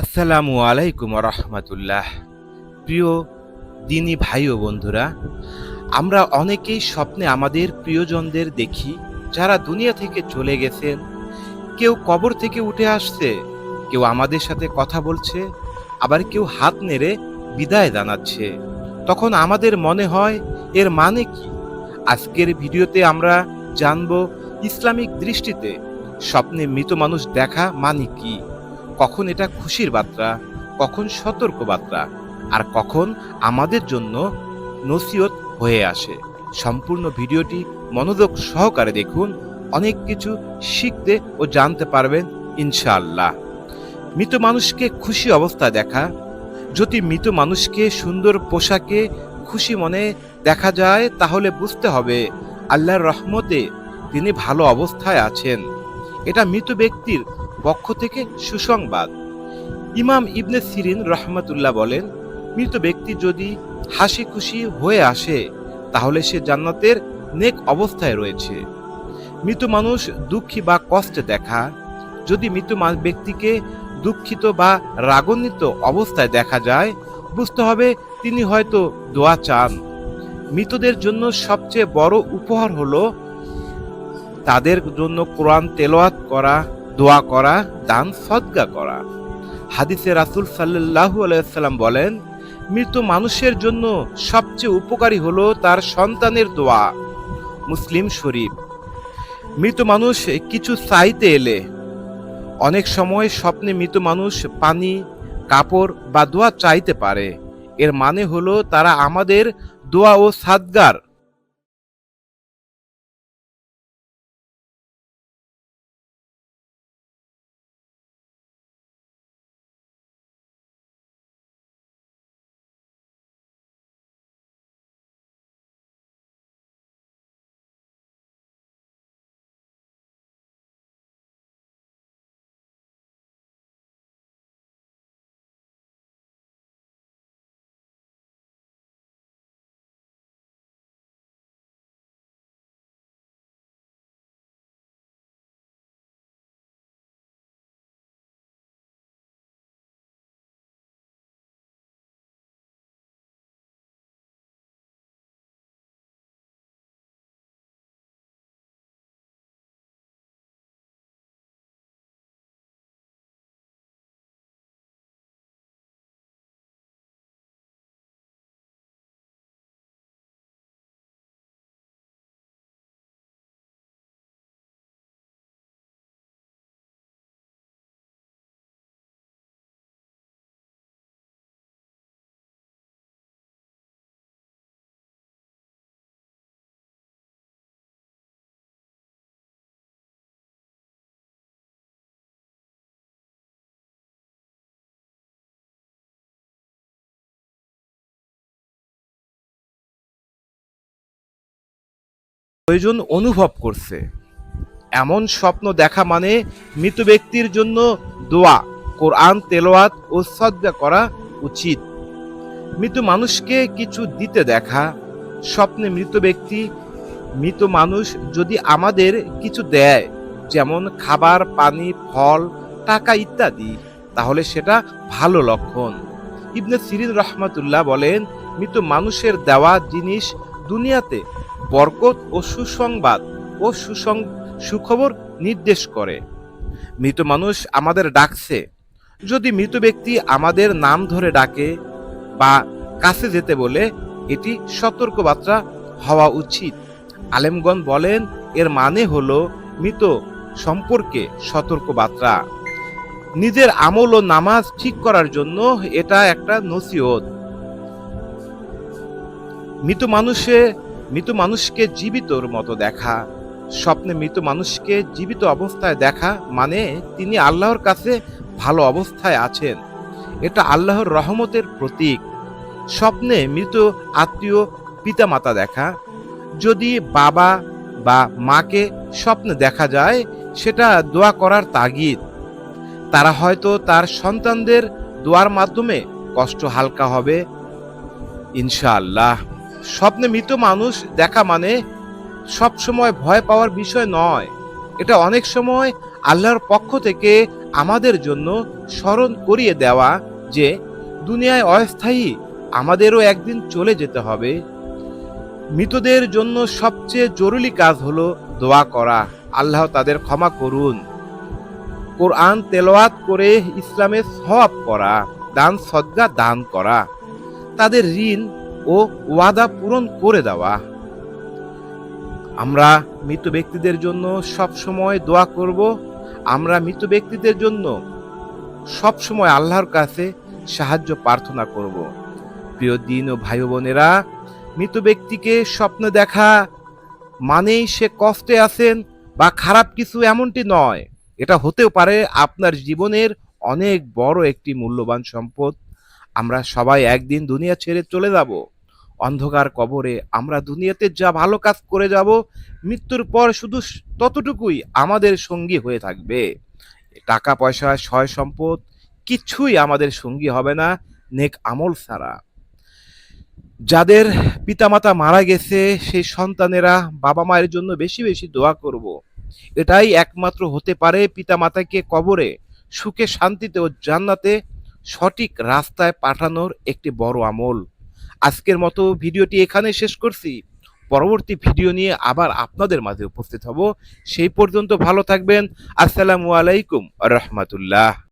আসসালামু আলাইকুম রহমতুল্লাহ। প্রিয় দিনী ভাই ও বন্ধুরা, আমরা অনেকেই স্বপ্নে আমাদের প্রিয়জনদের দেখি যারা দুনিয়া থেকে চলে গেছেন, কেউ কবর থেকে উঠে আসছে, কেউ আমাদের সাথে কথা বলছে, আবার কেউ হাত নেড়ে বিদায় জানাচ্ছে। তখন আমাদের মনে হয়, এর মানে কি? আজকের ভিডিওতে আমরা জানব ইসলামিক দৃষ্টিতে স্বপ্নে মৃত মানুষ দেখা মানে কি? কখন এটা খুশির বার্তা, কখন সতর্ক বার্তা, আর কখন আমাদের জন্য নসিহত হয়ে আসে। সম্পূর্ণ ভিডিওটি মনোযোগ সহকারে দেখুন, অনেক কিছু শিখতে ও জানতে পারবেন, ইনশাআল্লাহ। মৃত মানুষকে খুশি অবস্থায় দেখা। যদি মৃত মানুষকে সুন্দর পোশাকে খুশি মনে দেখা যায়, তাহলে বুঝতে হবে আল্লাহর রহমতে তিনি ভালো অবস্থায় আছেন। এটা মৃত ব্যক্তির পক্ষ থেকে সুসংবাদ। ইমাম ইবনে সিরিন রহমতুল্লাহ বলেন, মৃত ব্যক্তি যদি হাসি খুশি হয়ে আসে, তাহলে সে জান্নাতের নেক অবস্থায় রয়েছে। মৃত মানুষ দুঃখী বা কষ্টে দেখা, যদি মৃত ব্যক্তিকে দুঃখিত বা রাগান্বিত অবস্থায় দেখা যায়, বুঝতে হবে তিনি হয়তো দোয়া চান। মৃতদের জন্য সবচেয়ে বড় উপহার হলো তাদের জন্য কোরআন তেলাওয়াত করা দোয়া করা, দান, সদগা করা। হাদিসে রাসূল সাল্লাল্লাহু আলাইসাল্লাম বলেন, মৃত মানুষের জন্য সবচেয়ে উপকারী হলো তার সন্তানের দোয়া। মুসলিম শরীফ, মৃত মানুষ কিছু চাইতে এলে, অনেক সময় স্বপ্নে মৃত মানুষ পানি, কাপড় বা দোয়া চাইতে পারে। এর মানে হলো তারা আমাদের দোয়া ও সাদগার প্রয়োজন অনুভব করছে। এমন স্বপ্ন দেখা মানে মৃত ব্যক্তির জন্য দোয়া, কোরআন, তেলাওয়াত ও সদ্গা করা উচিত। মৃত মানুষকে কিছু দিতে দেখা, স্বপ্নে মৃত ব্যক্তি, মৃত মানুষ যদি আমাদের কিছু দেয়, যেমন খাবার, পানি, ফল, টাকা ইত্যাদি, তাহলে সেটা ভালো লক্ষণ। ইবনে সিরিন রহমাতুল্লাহ বলেন, মৃত মানুষের দেওয়া জিনিস দুনিয়াতে বরকত ও সুসংবাদ ও সুসং সুখবর নির্দেশ করে। মৃত মানুষ আমাদের ডাকছে। যদি মৃত ব্যক্তি আমাদের নাম ধরে ডাকে বা কাছে যেতে বলে, এটি সতর্কবার্তা হওয়া উচিত। আলেমগণ বলেন, এর মানে হলো মৃত সম্পর্কে সতর্কবার্তা। নিজের আমল ও নামাজ ঠিক করার জন্য এটা একটা নসিহত। মৃত মানুষে মৃত মানুষকে জীবিতর মতো দেখা। স্বপ্নে মৃত মানুষকে জীবিত অবস্থায় দেখা মানে তিনি আল্লাহর কাছে ভালো অবস্থায় আছেন। এটা আল্লাহর রহমতের প্রতীক। স্বপ্নে মৃত আত্মীয় পিতামাতা দেখা। যদি বাবা বা মাকে স্বপ্নে দেখা যায়, সেটা দোয়া করার তাগিদ। তারা হয়তো তার সন্তানদের দোয়ার মাধ্যমে কষ্ট হালকা হবে। ইনশাআল্লাহ। স্বপ্নে মৃত মানুষ দেখা মানে সব সময় ভয় পাওয়ার বিষয় নয়। এটা অনেক সময় আল্লাহর পক্ষ থেকে আমাদের জন্য স্মরণ করিয়ে দেওয়া যে দুনিয়ায় অস্থায়ী আমাদেরও একদিন চলে যেতে হবে। মৃতদের জন্য সবচেয়ে জরুরি কাজ হলো দোয়া করা। আল্লাহ তাদের ক্ষমা করুন। কোরআন তেলাওয়াত করে ইসলামের সওয়াব করা, দান সদ্গা দান করা। তাদের ঋণ ও ওয়াদা পূরণ করে দেওয়া। আমরা মৃত ব্যক্তিদের জন্য সব সময় দোয়া করব। আমরা মৃত ব্যক্তিদের জন্য সব সময় আল্লাহর কাছে সাহায্য প্রার্থনা করব। প্রিয় দিন ও ভাই বোনেরা, মৃত ব্যক্তিকে স্বপ্ন দেখা মানেই সে কষ্টে আছেন বা খারাপ কিছু এমনটি নয়। এটা হতেও পারে আপনার জীবনের অনেক বড় একটি মূল্যবান সম্পদ। আমরা সবাই একদিন দুনিয়া ছেড়ে চলে যাব। অন্ধকার কবরে আমরা দুনিয়াতে যা ভালো কাজ করে যাব, মৃত্যুর পর শুধু ততটুকুই আমাদের সঙ্গী হয়ে থাকবে। টাকা, পয়সা, সয় সম্পদ কিছুই আমাদের সঙ্গী হবে না, নেক আমল ছাড়া। যাদের পিতামাতা মারা গেছে, সেই সন্তানেরা বাবা মায়ের জন্য বেশি বেশি দোয়া করব। এটাই একমাত্র হতে পারে পিতামাতাকে কবরে সুখে শান্তিতে ও জান্নাতে সঠিক রাস্তায় পাঠানোর একটি বড় আমল। আজকের মতো ভিডিওটি এখানে শেষ করছি। পরবর্তী ভিডিও নিয়ে আবার আপনাদের মাঝে উপস্থিত হব। সেই পর্যন্ত ভালো থাকবেন। আসসালামু আলাইকুম রহমতুল্লাহ।